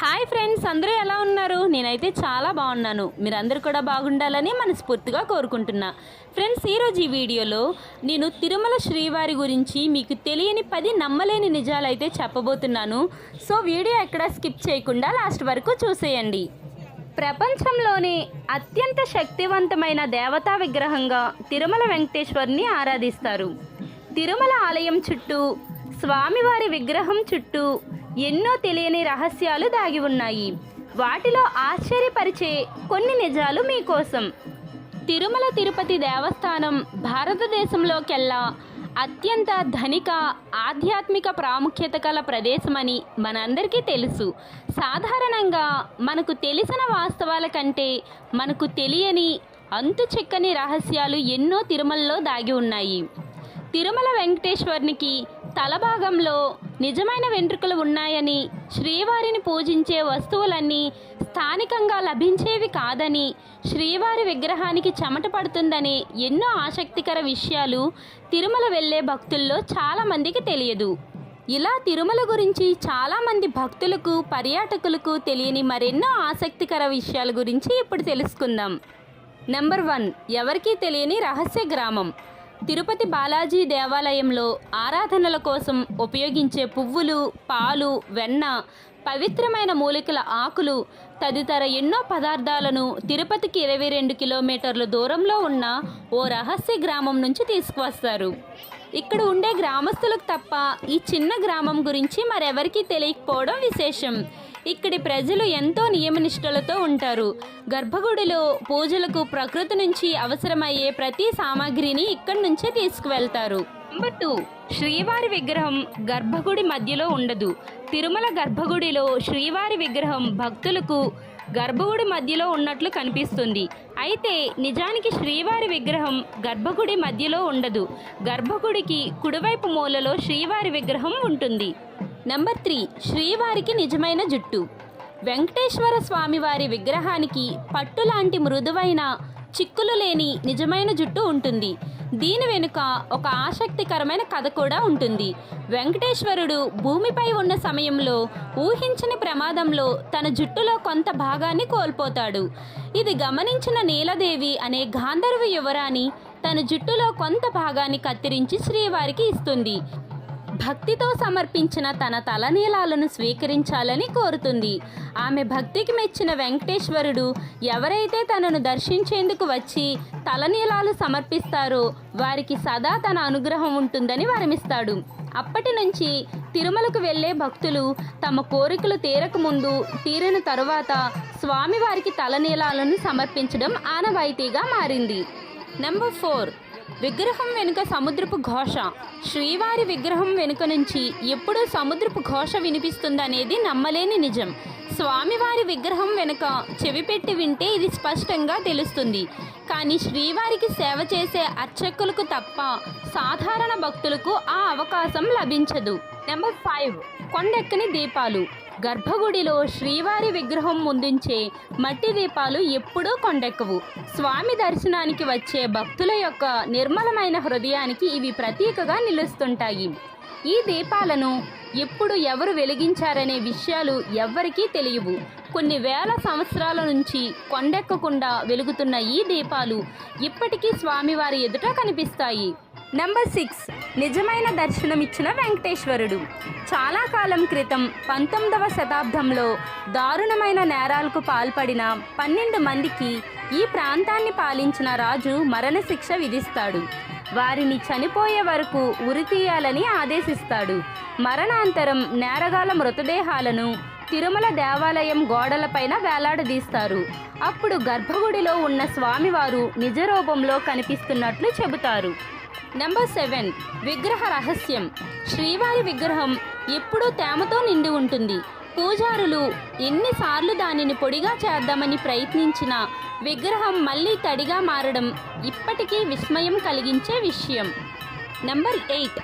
Hi friends అందరూ ఎలా ఉన్నారు? నేనైతే చాలా బాగున్నాను. మీరందరూ కూడా బాగుండాలని మనస్ఫూర్తిగా కోరుకుంటున్నా. ఫ్రెండ్స్ ఈరోజు ఈ వీడియోలో నేను తిరుమల శ్రీవారి గురించి మీకు తెలియని పది నమ్మలేని నిజాలైతే చెప్పబోతున్నాను. సో వీడియో ఎక్కడ స్కిప్ చేయకుండా లాస్ట్ వరకు చూసేయండి. ప్రపంచంలోనే అత్యంత శక్తివంతమైన దేవతా విగ్రహంగా తిరుమల వెంకటేశ్వరిని ఆరాధిస్తారు. తిరుమల ఆలయం చుట్టూ స్వామివారి విగ్రహం చుట్టూ ఎన్నో తెలియని రహస్యాలు దాగి ఉన్నాయి. వాటిలో ఆశ్చర్యపరిచే కొన్ని నిజాలు మీకోసం. తిరుమల తిరుపతి దేవస్థానం భారతదేశంలోకెల్లా అత్యంత ధనిక ఆధ్యాత్మిక ప్రాముఖ్యత గల ప్రదేశమని మనందరికీ తెలుసు. సాధారణంగా మనకు తెలిసిన వాస్తవాల కంటే మనకు తెలియని అంతు చిక్కని రహస్యాలు ఎన్నో తిరుమలలో దాగి ఉన్నాయి. తిరుమల వెంకటేశ్వరునికి తలభాగంలో నిజమైన వెంట్రుకలు ఉన్నాయని శ్రీవారిని పూజించే వస్తువులన్నీ స్థానికంగా లభించేవి కాదని శ్రీవారి విగ్రహానికి చెమట పడుతుందనే ఎన్నో ఆసక్తికర విషయాలు తిరుమల వెళ్ళే భక్తుల్లో చాలామందికి తెలియదు. ఇలా తిరుమల గురించి చాలామంది భక్తులకు పర్యాటకులకు తెలియని మరెన్నో ఆసక్తికర విషయాల గురించి ఇప్పుడు తెలుసుకుందాం. నెంబర్ వన్ ఎవరికీ తెలియని రహస్య గ్రామం. తిరుపతి బాలాజీ దేవాలయంలో ఆరాధనల కోసం ఉపయోగించే పువ్వులు పాలు వెన్న పవిత్రమైన మూలికల ఆకులు తదితర ఎన్నో పదార్థాలను తిరుపతికి ఇరవై రెండు కిలోమీటర్ల దూరంలో ఉన్న ఓ రహస్య గ్రామం నుంచి తీసుకువస్తారు. ఇక్కడ ఉండే గ్రామస్తులకు తప్ప ఈ చిన్న గ్రామం గురించి మరెవరికీ తెలియకపోవడం విశేషం. ఇక్కడి ప్రజలు ఎంతో నియమనిష్టలతో ఉంటారు. గర్భగుడిలో పూజలకు ప్రకృతి నుంచి అవసరమయ్యే ప్రతి సామాగ్రిని ఇక్కడి నుంచే తీసుకువెళ్తారు. నెంబర్ టూ శ్రీవారి విగ్రహం గర్భగుడి మధ్యలో ఉండదు. తిరుమల గర్భగుడిలో శ్రీవారి విగ్రహం భక్తులకు గర్భగుడి మధ్యలో ఉన్నట్లు కనిపిస్తుంది. అయితే నిజానికి శ్రీవారి విగ్రహం గర్భగుడి మధ్యలో ఉండదు. గర్భగుడికి కుడివైపు మూలలో శ్రీవారి విగ్రహం ఉంటుంది. నెంబర్ త్రీ శ్రీవారికి నిజమైన జుట్టు. వెంకటేశ్వర స్వామివారి విగ్రహానికి పట్టు లాంటి మృదువైన చిక్కులు లేని నిజమైన జుట్టు ఉంటుంది. దీని వెనుక ఒక ఆసక్తికరమైన కథ కూడా ఉంటుంది. వెంకటేశ్వరుడు భూమిపై ఉన్న సమయంలో ఊహించని ప్రమాదంలో తన జుట్టులో కొంత భాగాన్ని కోల్పోతాడు. ఇది గమనించిన నీలదేవి అనే గాంధర్వ యువరాణి తన జుట్టులో కొంత భాగాన్ని కత్తిరించి శ్రీవారికి ఇస్తుంది. భక్తితో సమర్పించిన తన తలనీలాలను స్వీకరించాలని కోరుతుంది. ఆమె భక్తికి మెచ్చిన వెంకటేశ్వరుడు ఎవరైతే తనను దర్శించేందుకు వచ్చి తలనీలాలు సమర్పిస్తారో వారికి సదా తన అనుగ్రహం ఉంటుందని వరమిస్తాడు. అప్పటి నుంచి తిరుమలకు వెళ్ళే భక్తులు తమ కోరికలు తీరక ముందు తీరిన తరువాత స్వామివారికి తలనీలాలను సమర్పించడం ఆనవాయితీగా మారింది. నెంబర్ ఫోర్ విగ్రహం వెనుక సముద్రపు ఘోష. శ్రీవారి విగ్రహం వెనుక నుంచి ఎప్పుడూ సముద్రపు ఘోష వినిపిస్తుందనేది నమ్మలేని నిజం. స్వామివారి విగ్రహం వెనుక చెవి పెట్టి వింటే ఇది స్పష్టంగా తెలుస్తుంది. కానీ శ్రీవారికి సేవ చేసే అర్చకులకు తప్ప సాధారణ భక్తులకు ఆ అవకాశం లభించదు. Number five. కొండెక్కని దీపాలు. గర్భగుడిలో శ్రీవారి విగ్రహం ముందుంచే మట్టి దీపాలు ఎప్పుడూ కొండెక్కవు. స్వామి దర్శనానికి వచ్చే భక్తుల యొక్క నిర్మలమైన హృదయానికి ఇవి ప్రతీకగా నిలుస్తుంటాయి. ఈ దీపాలను ఎప్పుడు ఎవరు వెలిగించారనే విషయాలు ఎవ్వరికీ తెలియవు. కొన్ని వేల సంవత్సరాల నుంచి కొండెక్కకుండా వెలుగుతున్న ఈ దీపాలు ఇప్పటికీ స్వామివారి ఎదుట కనిపిస్తాయి. నెంబర్ సిక్స్ నిజమైన దర్శనమిచ్చిన వెంకటేశ్వరుడు. చాలా కాలం క్రితం పంతొమ్మిదవ శతాబ్దంలో దారుణమైన నేరాలకు పాల్పడిన పన్నెండు మందికి ఈ ప్రాంతాన్ని పాలించిన రాజు మరణశిక్ష విధిస్తాడు. వారిని చనిపోయే వరకు ఉరితీయాలని ఆదేశిస్తాడు. మరణాంతరం నేరగాల మృతదేహాలను తిరుమల దేవాలయం గోడలపైన వేలాడదీస్తారు. అప్పుడు గర్భగుడిలో ఉన్న స్వామివారు నిజ రూపంలో కనిపిస్తున్నట్లు చెబుతారు. నెంబర్ సెవెన్ విగ్రహ రహస్యం. శ్రీవారి విగ్రహం ఎప్పుడూ తేమతో నిండి ఉంటుంది. పూజారులు ఎన్నిసార్లు దానిని పొడిగా చేద్దామని ప్రయత్నించినా విగ్రహం మళ్ళీ తడిగా మారడం ఇప్పటికీ విస్మయం కలిగించే విషయం. నెంబర్ ఎయిట్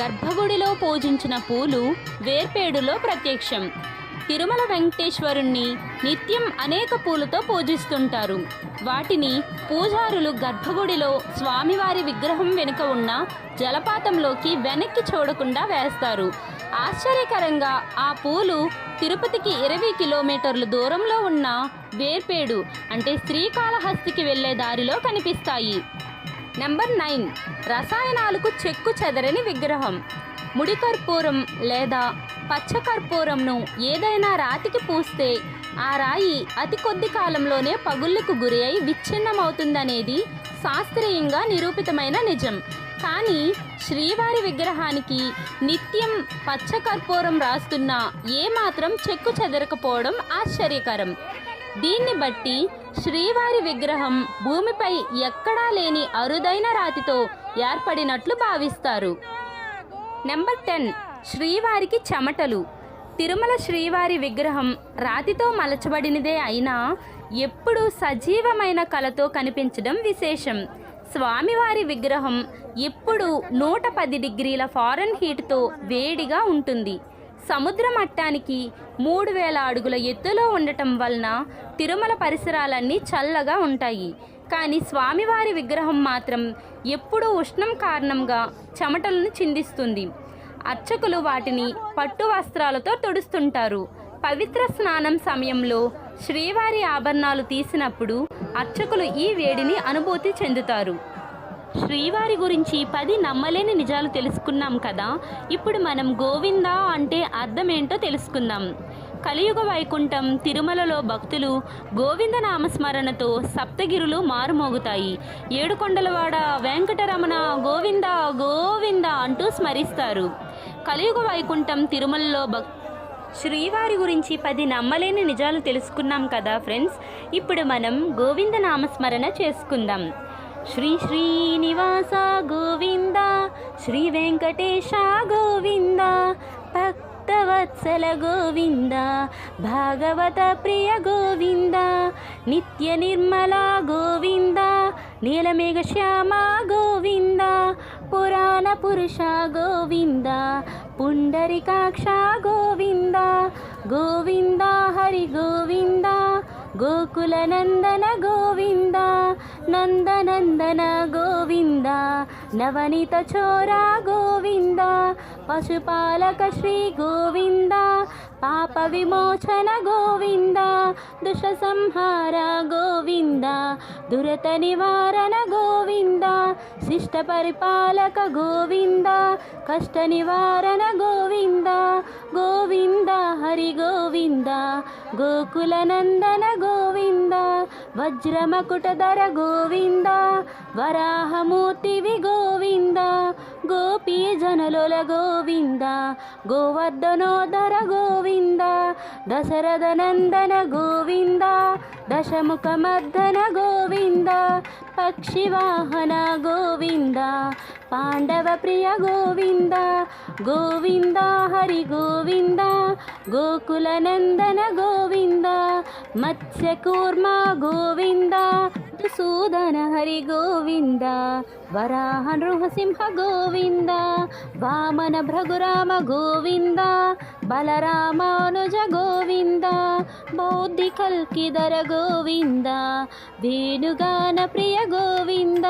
గర్భగుడిలో పూజించిన పూలు వేర్పేడులో ప్రత్యక్షం. తిరుమల వెంకటేశ్వరుణ్ణి నిత్యం అనేక పూలతో పూజిస్తుంటారు. వాటిని పూజారులు గర్భగుడిలో స్వామివారి విగ్రహం వెనుక ఉన్న జలపాతంలోకి వెనక్కి చూడకుండా వేస్తారు. ఆశ్చర్యకరంగా ఆ పూలు తిరుపతికి ఇరవై కిలోమీటర్ల దూరంలో ఉన్న వేర్పేడు అంటే శ్రీకాళహస్తికి వెళ్ళే దారిలో కనిపిస్తాయి. నెంబర్ నైన్ రసాయనాలకు చెక్కు చెదరని విగ్రహం. ముడి కర్పూరం లేదా పచ్చ కర్పూరంను ఏదైనా రాతికి పూస్తే ఆ రాయి అతి కొద్ది కాలంలోనే పగుళ్ళకు గురి అయి విచ్ఛిన్నమవుతుందనేది శాస్త్రీయంగా నిరూపితమైన నిజం. కానీ శ్రీవారి విగ్రహానికి నిత్యం పచ్చకర్పూరం రాస్తున్న రాస్తున్నా ఏమాత్రం చెక్కు చెదరకపోవడం ఆశ్చర్యకరం. దీన్ని బట్టి శ్రీవారి విగ్రహం భూమిపై ఎక్కడా లేని అరుదైన రాతితో ఏర్పడినట్లు భావిస్తారు. Number ten. శ్రీవారికి చెమటలు. తిరుమల శ్రీవారి విగ్రహం రాతితో మలచబడినదే అయినా ఎప్పుడూ సజీవమైన కళతో కనిపించడం విశేషం. స్వామివారి విగ్రహం ఎప్పుడూ నూట పది డిగ్రీల ఫారెన్ హీట్తో వేడిగా ఉంటుంది. సముద్ర మట్టానికి మూడు వేల అడుగుల ఎత్తులో ఉండటం వలన తిరుమల పరిసరాలన్నీ చల్లగా ఉంటాయి. కానీ స్వామివారి విగ్రహం మాత్రం ఎప్పుడూ ఉష్ణం కారణంగా చెమటలను చిందిస్తుంది. అర్చకులు వాటిని పట్టు వస్త్రాలతో తుడుస్తుంటారు. పవిత్ర స్నానం సమయంలో శ్రీవారి ఆభరణాలు తీసినప్పుడు అర్చకులు ఈ వేడిని అనుభూతి చెందుతారు. శ్రీవారి గురించి పది నమ్మలేని నిజాలు తెలుసుకున్నాం కదా. ఇప్పుడు మనం గోవిందా అంటే అర్థమేంటో తెలుసుకుందాం. కలియుగ వైకుంఠం తిరుమలలో భక్తులు గోవింద నామస్మరణతో సప్తగిరులు మారుమోగుతాయి. ఏడుకొండలవాడ వెంకటరమణ గోవింద గోవింద అంటూ స్మరిస్తారు. కలియుగ వైకుంఠం తిరుమలలో భక్ శ్రీవారి గురించి పది నమ్మలేని నిజాలు తెలుసుకున్నాం కదా ఫ్రెండ్స్? ఇప్పుడు మనం గోవింద నామస్మరణ చేసుకుందాం. శ్రీ శ్రీనివాస గోవింద శ్రీ వెంకటేశ గోవింద वत्सल गोविन्द भागवत प्रिय गोविन्द नित्यनिर्मला गोविन्द नीलमेघश्यामा गोवि पुराणपुरुषा गोविन्द पुण्डरिकाक्षा गोविन्द गोविन्दा हरिगोवि गोकुलनन्दन गोविन्द नन्दनन्दन गोविन्द नवनीतचोरा गोविन्द पशुपालक श्रीगोविन्द पापविमोचन गोविन्द दुषसंहार गोविन्द दुरतनिवारण गोविन्द शिष्टपरिपालक गोविन्द कष्टनिवारण गोविन्द गोविन्द हरिगोविन्द गोकुलनन्दन गोविन्द वज्रमकुटधर गोविन्द वराहमूर्ति वि गोविन्द గోవింద కష్ట నివారణ గోవింద గోవింద హరి గోవింద గోకుల నందన గోవింద వజ్రమకుటధర గోవింద వరాహమూర్తివి గోవింద గోపీ జనలుల గోవింద గోవర్ధనోధర గోవింద దశరథ నందన గోవింద దశముఖ మర్దన గోవింద పక్షివాహన గోవింద పాండవ ప్రియ గోవింద గోవింద హరి గోవింద గోకుల నందన గోవింద మత్స్యకూర్మ గోవింద సూదన హరి గోవింద వరాహ నృహసింహ గోవింద వామన భృగురామ గోవింద బలరామానుజ గోవింద బౌద్ధి కల్కిదర గోవింద వేణుగాన ప్రియ గోవింద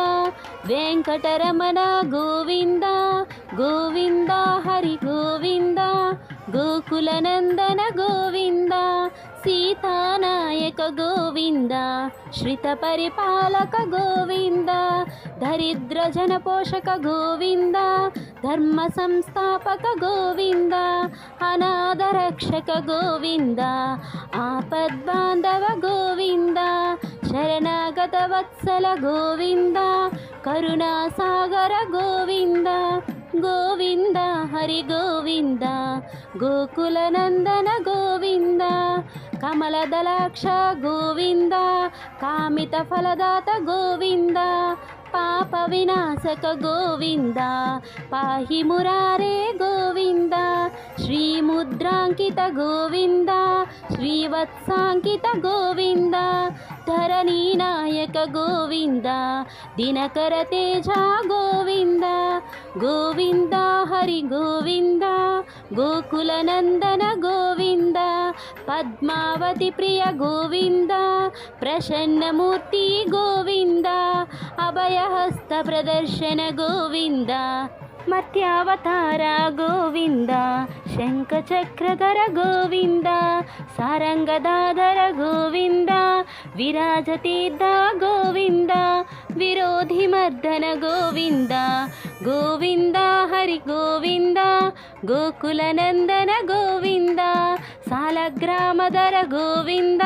వెంకటరమణ గోవింద గోవింద హరి గోవింద గోకులనందన గోవింద సీతానాయక గోవింద శ్రిత పరిపాలక గోవింద దరిద్ర జన పోషక గోవింద ధర్మ సంస్థాపక గోవింద అనాథరక్షక గోవింద ఆపద్బాంధవ గోవింద శరణాగత వత్సల గోవింద కరుణాసాగర గోవింద. గోవింద హరి గోవింద గోకుల నందన గోవింద కమలదలాక్ష గోవింద కామిత ఫలదాత గోవింద పాప వినాశక గోవింద పాహి మురారే గోవింద శ్రీముద్రాంకిత గోవింద శ్రీవత్సాంకిత గోవింద ధరణీ నాయక గోవింద దినకర తేజ గోవింద గోవింద హరి గోవింద గోకుల నందన గోవింద పద్మావతి ప్రియ గోవింద ప్రసన్నమూర్తి గోవింద అభయహస్త ప్రదర్శన గోవింద మత్యావతార గోవింద శంఖచక్రధర గోవింద సారంగదాధర గోవింద విరాజతీర్థ గోవింద విరోధి మర్దన గోవింద గోవింద హరి గోవింద గోకులనందన గోవింద సాలగ్రామధర గోవింద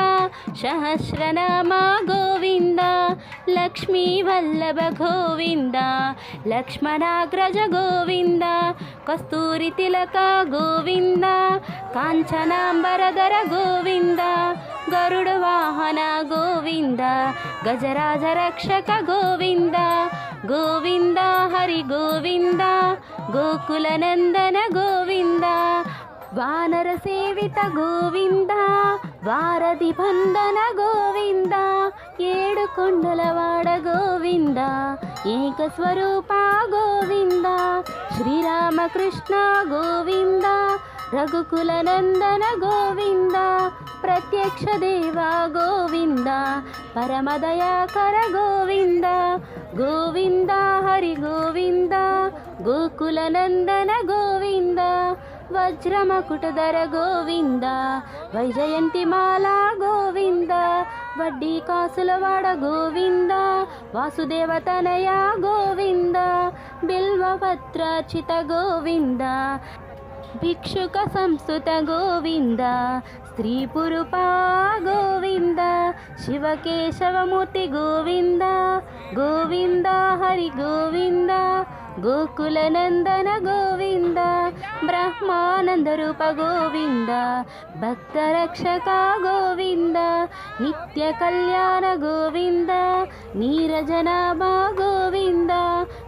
సహస్రనామ గోవింద లక్ష్మీ వల్లభ గోవింద లక్ష్మణాగ్రజ గోవింద కస్తూరి తిలక గోవింద కాంచనాంబరధర గోవింద గరుడ వాహన గోవింద గజరాజ రక్షక గోవింద గోవింద హరి గోవింద గోకులనందన గోవింద వానర సేవిత గోవింద వారధి బంధన గోవింద ఏడు కొండలవాడ గోవింద ఏక స్వరూప గోవింద శ్రీరామకృష్ణ గోవింద రఘుకుల నందన గోవింద ప్రత్యక్ష దేవా గోవింద పరమదయాకర గోవింద గోవింద హరి గోవింద గోకుల నందన గోవింద వజ్రమకుటధర గోవింద వైజయంతి మాలా గోవింద వడ్డీ కాసులవాడ గోవింద వాసుదేవతనయ గోవింద బిల్వపత్రాచిత గోవింద భిక్షుక సంస్కృత గోవింద స్త్రీ పురుపా గోవింద శివకేశవమూర్తి గోవింద గోవింద హరి గోవింద గోకులనందన గోవింద బ్రహ్మానంద రూప గోవింద భక్త రక్షక గోవింద నిత్య కళ్యాణ గోవింద నీరజనాభా గోవింద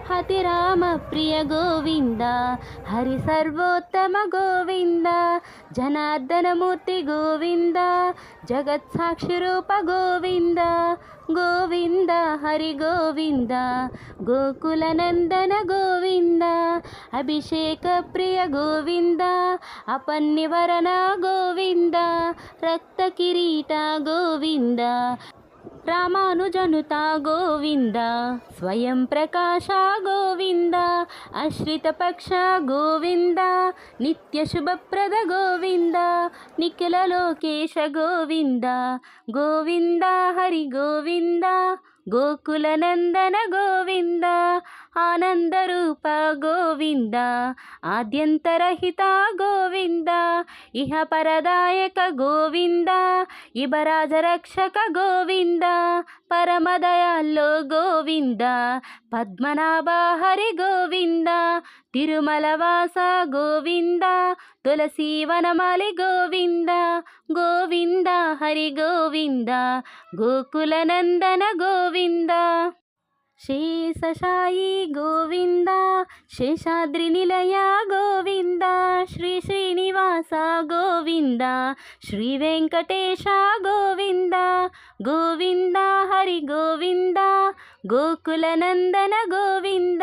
హతి రామ ప్రియ గోవింద హరి సర్వోత్తమ గోవింద జనార్దనమూర్తి గోవింద జగత్ సాక్షి రూప గోవింద గోవింద హరి గోవింద గోకులనందన గోవింద అభిషేక ప్రియ గోవింద అపన్నివరణ గోవింద రక్త కిరీట గోవింద రామానుజనుత గోవింద స్వయం ప్రకాశ గోవింద అశ్రిత పక్ష గోవింద నిత్య శుభప్రద గోవింద నిఖిల లోకేశ గోవింద గోవింద హరి గోవింద గోకులనందన గోవింద ఆనందరూప గోవింద ఆద్యంతరహిత గోవింద ఇహ పరదాయక గోవింద ఇబరాజ రక్షక గోవింద పరమదయాల్లో గోవింద పద్మనాభ హరి గోవింద తిరుమల వాస గోవింద తులసి వనమాలి గోవింద గోవింద హరి గోవింద గోకులనందన గోవింద. శేషశాయి గోవింద శేషాద్రి నిలయ గోవింద శ్రీ శ్రీనివాస గోవింద శ్రీ వెంకటేశ గోవింద గోవింద హరి గోవింద గోకులనందన గోవింద.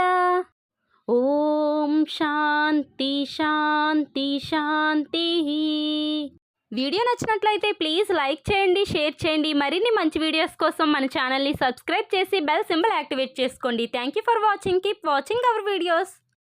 ఓం శాంతి శాంతి శాంతి. వీడియో నచ్చినట్లయితే ప్లీజ్ లైక్ చేయండి షేర్ చేయండి. మరిన్ని మంచి వీడియోస్ కోసం మన ఛానల్ని సబ్స్క్రైబ్ చేసి బెల్ సింబల్ యాక్టివేట్ చేసుకోండి. Thank you for watching keep watching our videos